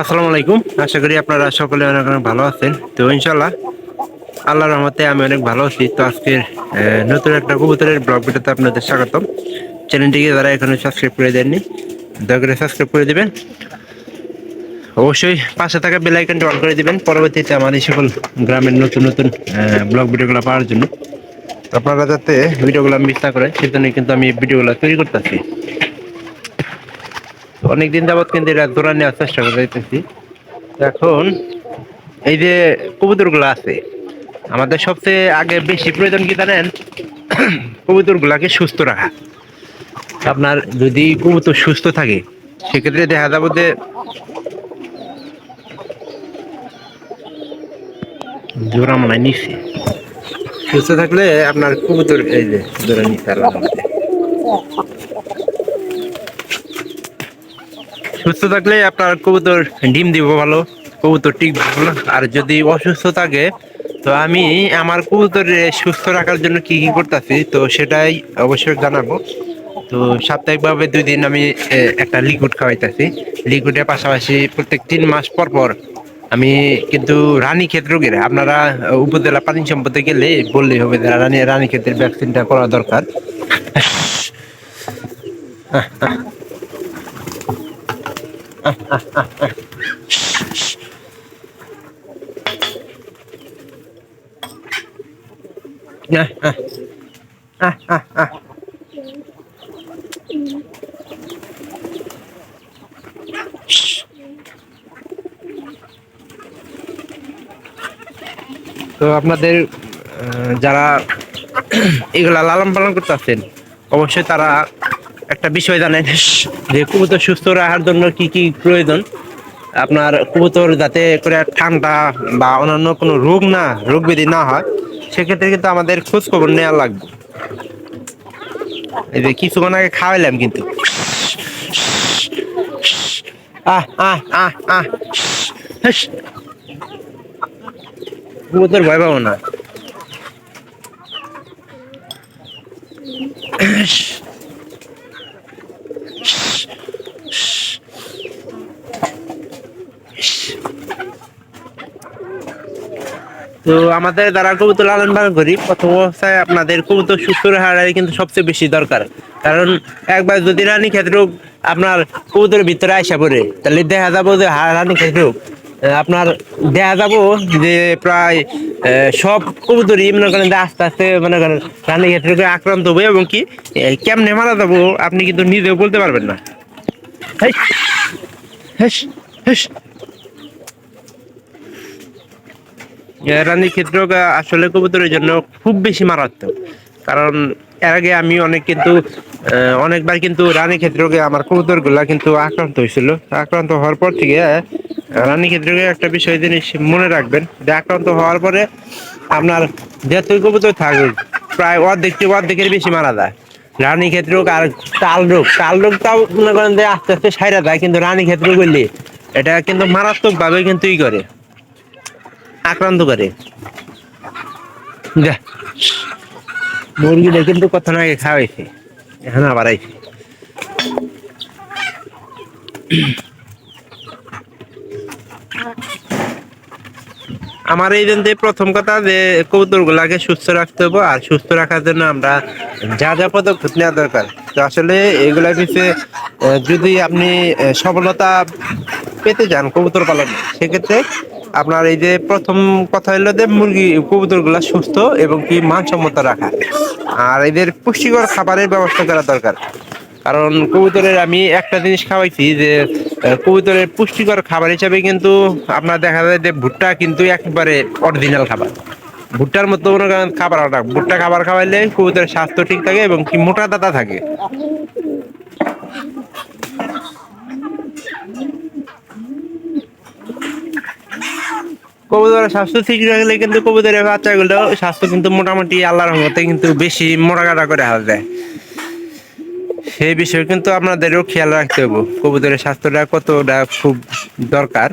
আসসালামু আলাইকুম। আশা করি আপনারা সকলে অনেক অনেক ভালো আছেন। তো ইনশাল্লাহ আল্লাহ রহমতে আমি অনেক ভালো আছি। তো আজকের নতুন একটা কবুতরের ব্লগ ভিডিওতে আপনাদের স্বাগতম। চ্যানেলটিকে যারা এখনও সাবস্ক্রাইব করে দেননি, দয়া করে সাবস্ক্রাইব করে দেবেন। অবশ্যই পাশে থাকা বেল আইকনটি অন করে দিবেন। পরবর্তীতে আমার এই সকল গ্রামের নতুন নতুন ব্লগ ভিডিওগুলো পাওয়ার জন্য। আপনারা যাতে ভিডিওগুলো মিস না করেন সেজন্য কিন্তু আমি ভিডিওগুলো তৈরি করতেছি। তো অনেকদিন যাবত কিন্তু এটা দৌড়া নেওয়ার চেষ্টা করে যাইতেছি। এখন এই যে কবুতরগুলো আছে, আমাদের সবচেয়ে আগে বেশি প্রয়োজন কি জানেন? কবুতরগুলাকে সুস্থ রাখা। আপনার যদি কবুতর সুস্থ থাকে, সেক্ষেত্রে দেখা যাব যে জোড়া মনে নিচ্ছে সুস্থ থাকলে আপনার কবুতর এই যে জোড়া নিচ্ছে সুস্থ থাকলে আপনার কবুতর ডিম দিব ভালো, কবুতর ঠিক ভালো। আর যদি অসুস্থ থাকে, তো আমি আমার কবুতর সুস্থ রাখার জন্য কি কি করতেছি, তো সেটাই অবশ্যই জানাব। তো সাপ্তাহিকভাবে দুই দিন আমি একটা লিকুইড খাওয়াইতেছি। লিকুইডের পাশাপাশি প্রত্যেক তিন মাস পর পর আমি কিন্তু রানী ক্ষেত রোগের, আপনারা উপজেলা পানি সম্পদে গেলে বললেই হবে যে রানী রানী ক্ষেতের ভ্যাকসিনটা করা দরকার। আহ, আহ, আহ, আহ, আহ। তো আপনাদের আহ, যারা এগুলা লালন পালন করতেছেন অবশ্যই তারা একটা বিষয় জানেন। যে কবুতর সুস্থ রাখার জন্য কি কি প্রয়োজন? আপনার কবুতর যাতে করে ঠান্ডা বা অন্যান্য কোনো রোগ না, রোগ ব্যাধি না হয়, সেক্ষেত্রে কিন্তু আমাদের খোঁজ খবর নেওয়া লাগবে। এই যে কিছুক্ষণ আগে খাওয়াইলাম কিন্তু। আহ আহ আহ আহ। ভয় পাবো না। তো আমাদের যারা কবুতর লালন পালন করি। প্রথম অবস্থায় আপনাদের কবুতর সুস্থ রাখাটাই কিন্তু সবচেয়ে বেশি দরকার। কারণ একবার যদি রানী ক্ষেত রোগ আপনার কবুতরের ভিতরে আইসা পড়ে তাহলে দেখা যাব যে রানী ক্ষেত রোগ। আপনার দেখা যাব যে প্রায় সব কবুতরই মনে করেন যে আস্তে আস্তে মনে করেন রানী ক্ষেত রোগে আক্রান্ত হবে এবং কি কেমনে মারা যাব আপনি কিন্তু নিজেও বলতে পারবেন না। হেই, হেস, হেস। রানী ক্ষেত্র আসলে কবুতরের জন্য খুব বেশি মারাত্মক। কারণ এর আগে আমি অনেক কিন্তু অনেকবার কিন্তু রানী ক্ষেত্রকে আমার কবুতরগুলা কিন্তু আক্রান্ত হয়েছিল। আক্রান্ত হওয়ার পর থেকে রানী ক্ষেত্রকে একটা বিষয় জিনিস মনে রাখবেন যে আক্রান্ত হওয়ার পরে আপনার যেহেতু কবুতর থাকুক, প্রায় অর্ধেক অর্ধেকের বেশি মারা যায়। রানী ক্ষেত্র আর তাল রোগ, তাল রোগটাও মনে করেন যে আস্তে আস্তে সাইরা যায় কিন্তু রানী ক্ষেত্র করলে এটা কিন্তু মারাত্মক ভাবে কিন্তু ই করে। আক্রান্ত করে। যা। মুরগিটা কিন্তু কত না খাওয়াইছে? এখন আবার আইছে। আমার এই জন্য প্রথম কথা যে কবুতর গুলাকে সুস্থ রাখতে হবে আর সুস্থ রাখার জন্য আমরা যা যা পদক্ষেপ নেওয়া দরকার। তো আসলে এগুলা পিছিয়ে যদি আপনি সফলতা পেতে যান কবুতর পালনে সেক্ষেত্রে আপনার এই যে প্রথম কথা হলো যে মুরগি কবুতরগুলা সুস্থ এবং কি মানসম্মত রাখা। আর এদের পুষ্টিকর খাবারের ব্যবস্থা করা দরকার। কারণ কবুতরের আমি একটা জিনিস খাওয়াইছি যে কবুতরের পুষ্টিকর খাবার হিসাবে কিন্তু আপনার দেখা যায় যে ভুট্টা কিন্তু একেবারে অরিজিনাল খাবার। ভুট্টার মতো কোনো খাবার ভুট্টা খাবার খাওয়াইলে কবুতরের স্বাস্থ্য ঠিক থাকে এবং কি মোটা দাতা থাকে। কবুতরের স্বাস্থ্য ঠিক রাখলে কিন্তু কবুতরের বাচ্চাগুলো স্বাস্থ্য কিন্তু মোটামুটি আল্লাহর রহমতে কিন্তু বেশি মোটা কাটা করে হাল দেয় সেই বিষয়ে কিন্তু আপনাদেরও খেয়াল রাখতে হবে, কবুতরের স্বাস্থ্যটা কতটা খুব দরকার।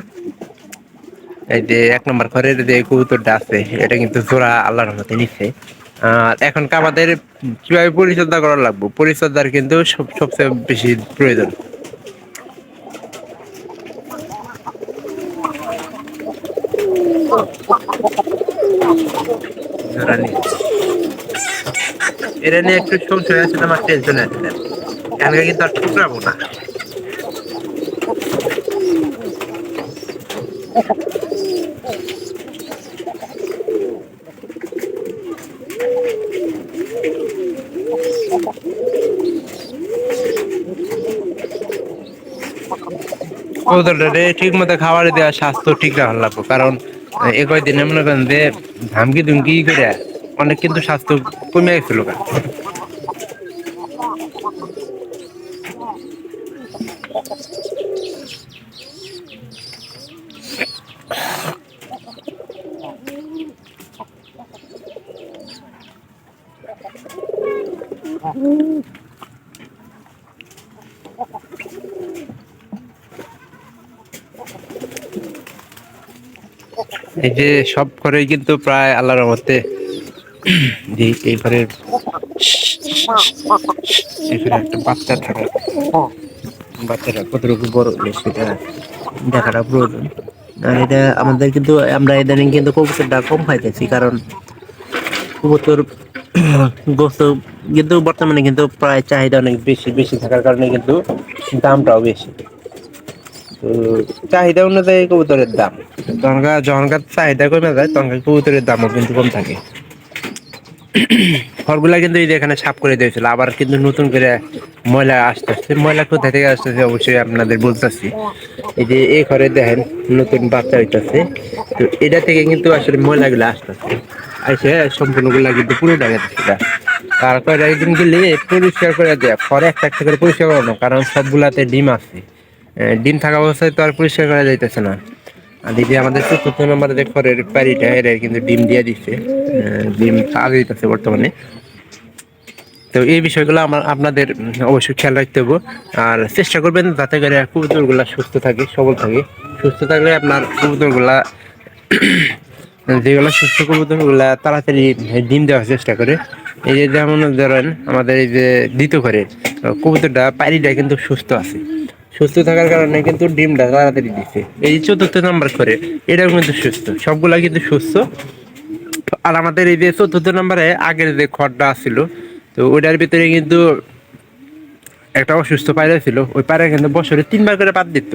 এই যে এক নম্বর ঘরের যে কবুতরটা আছে, এটা কিন্তু জোড়া আল্লাহর রহমতে নিচ্ছে। আর এখন আমাদের কীভাবে পরিচর্যা করা লাগবে? পরিচর্যার কিন্তু সব- সবচেয়ে বেশি প্রয়োজন। নিয়ে। এটা নিয়ে একটু সংশয় আছে আমার টেনশন আছে। এখানকে কিন্তু আর ঠুকরাবো না। ঠিক মতো খাবার দেওয়া স্বাস্থ্য ঠিক রাখার লাগবো, কারণ এ কয়দিনে মনে করেন যে ধামকি ধুমকি করে অনেক কিন্তু স্বাস্থ্য কমে গেছিল। এই যে সব ঘরেই কিন্তু প্রায় আল্লাহর মতে যে একটা বাচ্চা থাকে, বাচ্চাটা কতটুকু বড় সেটা দেখাটা প্রয়োজন। আর এটা আমাদের কিন্তু, আমরা ইদানিং কিন্তু কবুতরটা কম খাইতেছি কারণ কবুতর গোস্ত কিন্তু বর্তমানে কিন্তু প্রায় চাহিদা অনেক বেশি বেশি থাকার কারণে কিন্তু দামটাও বেশি। চাহিদা অনুযায়ী কবুতরের দাম। তখনকার যখনকার চাহিদা কমে যায় তখনকার কবুতরের দামও কিন্তু কম থাকে। ঘরগুলা কিন্তু এই যে এখানে সাফ করে দিয়েছিল আবার কিন্তু নতুন করে ময়লা আসতে আসতেছে। ময়লা কোথা থেকে আসতেছে অবশ্যই আপনাদের বলতেছি। এই যে এই ঘরে দেখেন নতুন বাচ্চা হইতেছে। তো এটা থেকে কিন্তু আসলে ময়লাগুলো আসতেছে। আইসে সম্পূর্ণগুলা কিন্তু পুরো ডাকাতেছে তারপর একদিন গেলে পরিষ্কার করে দেয়। পরে একটা একটা করে পরিষ্কার করানো কারণ সবগুলাতে ডিম আছে। ডিম থাকা অবস্থায় তো আর পরিষ্কার করা যাইতেছে না। আর দিদি আমাদের চতুর্থ নম্বর যে ঘরের বাড়িটা এরা কিন্তু ডিম দিয়ে দিচ্ছে ডিম আগে দিতেছে বর্তমানে। তো এই বিষয়গুলো আমার, আপনাদের অবশ্যই খেয়াল রাখতে হবে আর চেষ্টা করবেন যাতে করে কবুতরগুলা সুস্থ থাকে, সবল থাকে। সুস্থ থাকলে আপনার কবুতরগুলা, যেগুলো সুস্থ কবুতরগুলা তাড়াতাড়ি ডিম দেওয়ার চেষ্টা করে। এই যে যেমন ধরেন আমাদের এই যে দ্বিতীয় ঘরে কবুতরটা পায়রিটা কিন্তু সুস্থ আছে। সুস্থ থাকার কারণে কিন্তু ডিমটা তাড়াতাড়ি দিচ্ছে এই চতুর্থ নাম্বার করে, এটাও কিন্তু সুস্থ। সবগুলা কিন্তু সুস্থ। আর আমাদের এই যে চতুর্থ নম্বরে আগের যে খড়টা ছিল তো ওইটার ভিতরে কিন্তু একটা অসুস্থ পায়রা ছিল। ওই পায়রা কিন্তু বছরে তিনবার করে পাত দিত।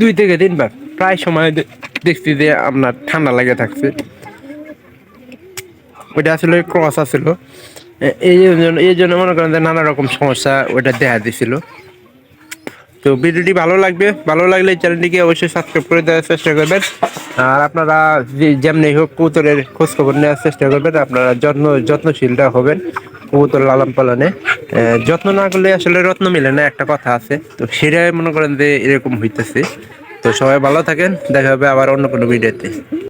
দুই থেকে তিনবার। প্রায় সময় দেখছি যে আপনার ঠান্ডা লাগে থাকছে। ওইটা আসলে ক্রস আছিল। এই জন্য এই জন্য মনে করেন যে নানা রকম সমস্যা ওইটা দেখা দিছিল। তো ভিডিওটি ভালো লাগবে, ভালো লাগলে চ্যানেলটিকে অবশ্যই সাবস্ক্রাইব করে দেওয়ার চেষ্টা করবেন। আর আপনারা যেমনি হোক কবুতরের খোঁজ খবর নেওয়ার চেষ্টা করবেন, আপনারা যত্ন যত্নশীলটা হবেন কবুতর লালন পালনে। যত্ন না করলে আসলে রত্ন মিলে না, একটা কথা আছে। তো সেটাই মনে করেন যে এরকম হইতেছে। তো সবাই ভালো থাকেন, দেখা হবে আবার অন্য কোনো ভিডিওতে।